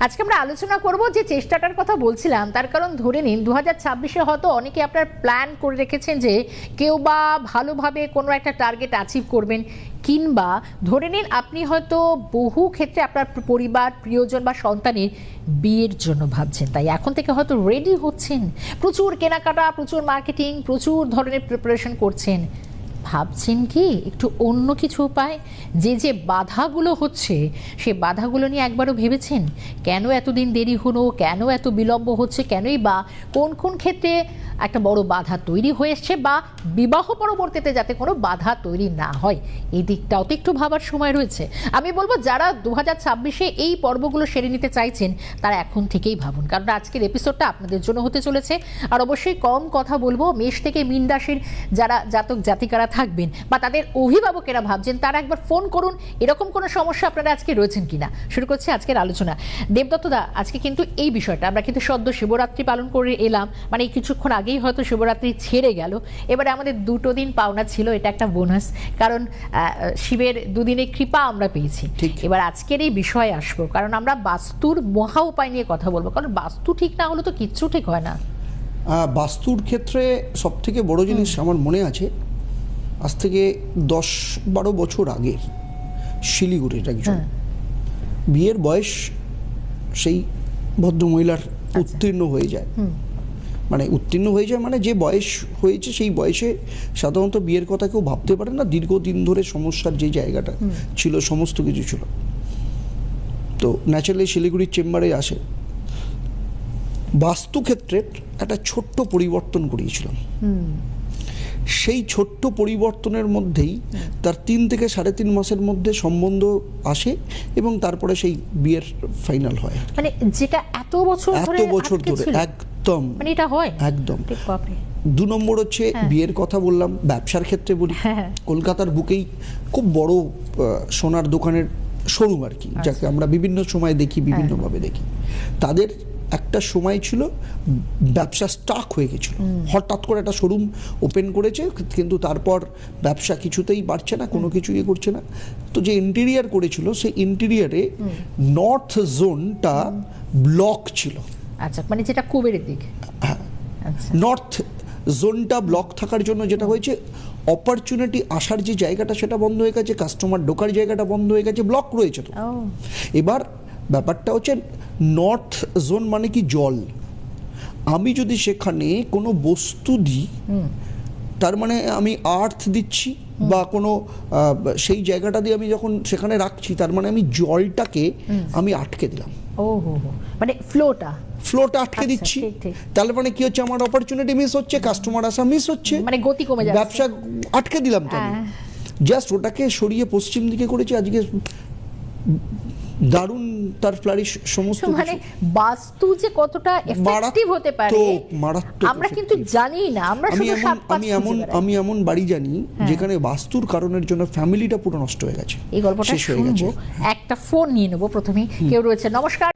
আজকে আমরা আলোচনা করব যে চেষ্টাটার কথা বলছিলাম, তার কারণ ধরে নিন দু হাজার ছাব্বিশে হয়তো অনেকে আপনার প্ল্যান করে রেখেছেন যে কেউ বা ভালোভাবে কোনো একটা টার্গেট অ্যাচিভ করবেন, কিংবা ধরে নিন আপনি হয়তো বহু ক্ষেত্রে আপনার পরিবার, প্রিয়জন বা সন্তানের বিয়ের জন্য ভাবছেন, তাই এখন থেকে হয়তো রেডি হচ্ছেন। প্রচুর কেনাকাটা, প্রচুর মার্কেটিং প্রচুর ধরনের প্রিপারেশন করছেন। ভাবছেন কি? একটু অন্য কিছু উপায়? যে যে বাধাগুলো হচ্ছে, সে বাধাগুলো নিয়ে একবারও ভেবেছেন? কেন এতদিন দেরি হলো? কেন এত বিলম্ব হচ্ছে? কেনই বা কোন কোন ক্ষেত্রে একটা বড় বাধা তৈরি হয়ে এসছে বা বিবাহ পরবর্তীতে যাতে কোনো বাধা তৈরি না হয়? এই দিকটাও তো একটু ভাবার সময় রয়েছে। আমি বলব, যারা দু হাজার ছাব্বিশে এই পর্বগুলো সেরে নিতে চাইছেন, তারা এখন থেকেই ভাবুন। কারণ আজকের এপিসোডটা আপনাদের জন্য হতে চলেছে। আর অবশ্যই কম কথা বলব। মেষ থেকে মিন যারা জাতক জাতিকারা থাকবেন বা তাদের অভিভাবকেরা ভাবছেন তারা একবার ফোন করুন এরকম কোনো সমস্যা আপনারা আজকে রয়েছেন কিনা? শুরু করছি আজকের আলোচনা। দেবদত্ত দা আজকে কিন্তু এই বিষয়টা আমরা কিন্তু সদ্য শিবরাত্রি পালন করে এলাম মানে এই কিছুক্ষণ আগেই হয়তো শিবরাত্রি ছেড়ে গেল। এবারে আমাদের দুটো দিন পাওনা ছিল এটা একটা বোনাস কারণ শিবের দুদিনের কৃপা আমরা পেয়েছি। এবার আজকের এই বিষয়ে আসব কারণ আমরা বাস্তুর মহা উপায় নিয়ে কথা বলব কারণ বাস্তু ঠিক না হলে তো কিচ্ছু ঠিক হয় না। বাস্তুর ক্ষেত্রে সব থেকে বড় জিনিস আমার মনে আছে আজ থেকে দশ বারো বছর আগের শিলিগুড়ির একজন হ্যাঁ। বিয়ের বয়স সেই ভদ্রমহিলার উত্তীর্ণ হয়ে যায়। মানে উত্তীর্ণ হয়ে যায় মানে যে বয়স হয়েছে সেই বয়সে সাধারণত বিয়ের কথা কেউ ভাবতে পারে না দীর্ঘদিন ধরে সমস্যার যে জায়গাটা ছিল সমস্ত কিছু ছিল। তো ন্যাচারালি শিলিগুড়ির চেম্বারে আসে। বাস্তুক্ষেত্রের একটা ছোট্ট পরিবর্তন করিয়েছিলাম। সেই ছোট্ট পরিবর্তনের মধ্যেই তার তিন থেকে সাড়ে তিন মাসের মধ্যে সম্বন্ধ আসে এবং তারপরে সেই বিয়ের ফাইনাল হয়। মানে যেটা এত বছর এত বছর ধরে একদম। মানে এটা হয়? একদম। দু নম্বর হচ্ছে বিয়ের কথা বললাম ব্যবসার ক্ষেত্রে বলি। হ্যাঁ। কলকাতার বুকেই খুব বড় সোনার দোকানের শোরুম আর কি আচ্ছা। যাকে আমরা বিভিন্ন সময় দেখি হ্যাঁ। বিভিন্নভাবে দেখি। তাদের একটা সময় ছিল ব্যবসা স্টাক হয়ে গেছিল। হঠাৎ করে একটা শোরুম ওপেন করেছে কিন্তু তারপর ব্যবসা কিছুতেই বাড়ছে না কোনো কিছু ইয়ে করছে না। তো যে ইন্টেরিয়ার করেছিল সেই ইন্টেরিয়ারে নর্থ জোনটা ব্লক ছিল। আচ্ছা মানে যেটা কুবেরের দিক। হ্যাঁ। নর্থ জোনটা ব্লক থাকার জন্য যেটা হয়েছে অপরচুনিটি আসার যে জায়গাটা সেটা বন্ধ হয়ে গেছে কাস্টমার ঢোকার জায়গাটা বন্ধ হয়ে গেছে ব্লক রয়েছে তো। এবার ব্যাপারটা হচ্ছে নর্থ জোন মানে কি জল? আমি যদি সেখানে কোনো বস্তু দিই তার মানে আমি আর্থ দিচ্ছি বা কোনো সেই জায়গাটা দিয়ে আমি যখন সেখানে রাখছি তার মানে আমি জলটাকে আমি আটকে দিলাম। মানে ফ্লোটা ফ্লোটা আটকে আচ্ছা, দিচ্ছি। তাহলে মানে কি হচ্ছে? আমার অপরচুনিটি মিস হচ্ছে কাস্টমার আসা মিস হচ্ছে। মানে গতি কমে যাচ্ছে। ব্যবসা আটকে দিলাম তো হ্যাঁ। জাস্ট ওটাকে সরিয়ে পশ্চিম দিকে করেছি আজকে দারুণ তার ফ্লারিশ সমস্ত মানে বাস্তু যে কতটা এফেক্টিভ হতে পারে মারাত্মক, আমরা কিন্তু জানি না আমরা আমি শুধু এমন আমি এমন আমি এমন বাড়ি জানি হ্যাঁ। যেখানে বাস্তুর কারণের জন্য ফ্যামিলিটা পুরো নষ্ট হয়ে গেছে। এই গল্পটা শুনব একটা ফোন নিয়ে নেব প্রথমে কেউ রয়েছে নমস্কার।